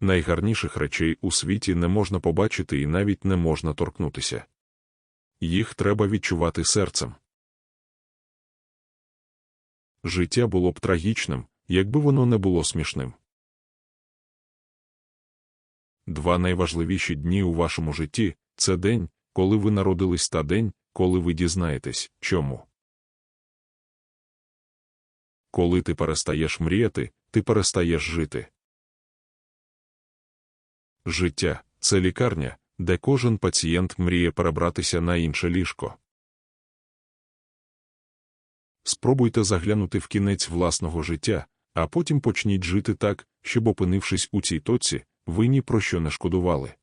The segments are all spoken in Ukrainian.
Найгарніших речей у світі не можна побачити і навіть не можна торкнутися. Їх треба відчувати серцем. Життя було б трагічним, якби воно не було смішним. Два найважливіші дні у вашому житті це день, коли ви народились та день, коли ви дізнаєтесь, чому. Коли ти перестаєш мріяти, ти перестаєш жити. Життя це лікарня, де кожен пацієнт мріє перебратися на інше ліжко. Спробуйте заглянути в кінець власного життя, а потім почніть жити так, щоб, опинившись у цій точці, ви ні про що не шкодували.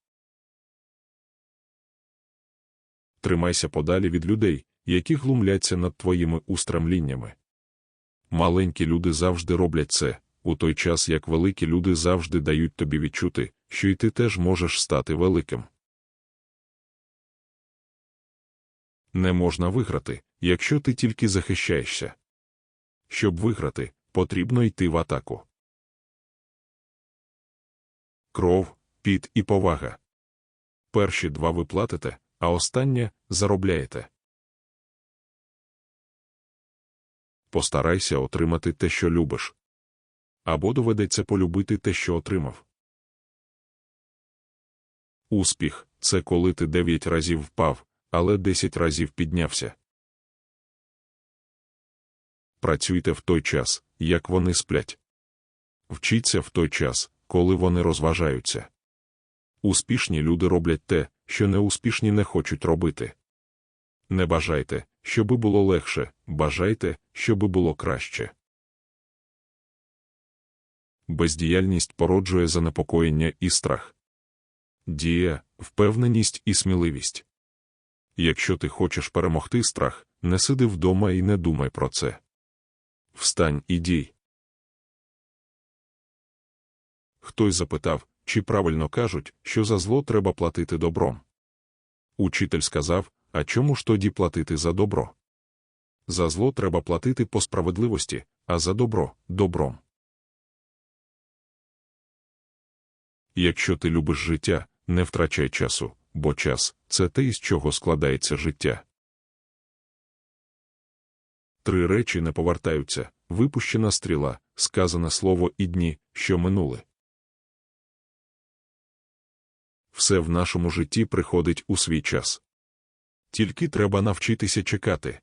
Тримайся подалі від людей, які глумляться над твоїми устремліннями. Маленькі люди завжди роблять це, у той час як великі люди завжди дають тобі відчути, що й ти теж можеш стати великим. Не можна виграти, якщо ти тільки захищаєшся. Щоб виграти, потрібно йти в атаку. Кров, піт і повага. Перші два ви платите, а останнє заробляєте. Постарайся отримати те, що любиш. Або доведеться полюбити те, що отримав. Успіх це коли ти дев'ять разів впав, але десять разів піднявся. Працюйте в той час, як вони сплять. Вчіться в той час, коли вони розважаються. Успішні люди роблять те, що неуспішні не хочуть робити. Не бажайте, щоби було легше, бажайте, щоби було краще. Бездіяльність породжує занепокоєння і страх. Дія, впевненість і сміливість. Якщо ти хочеш перемогти страх, не сиди вдома і не думай про це. Встань і дій. Хтось запитав, чи правильно кажуть, що за зло треба платити добром. Учитель сказав, а чому ж тоді платити за добро? За зло треба платити по справедливості, а за добро добром. Якщо ти любиш життя, не втрачай часу, бо час це те, із чого складається життя. Три речі не повертаються випущена стріла, сказане слово і дні, що минули. Все в нашому житті приходить у свій час. Тільки треба навчитися чекати.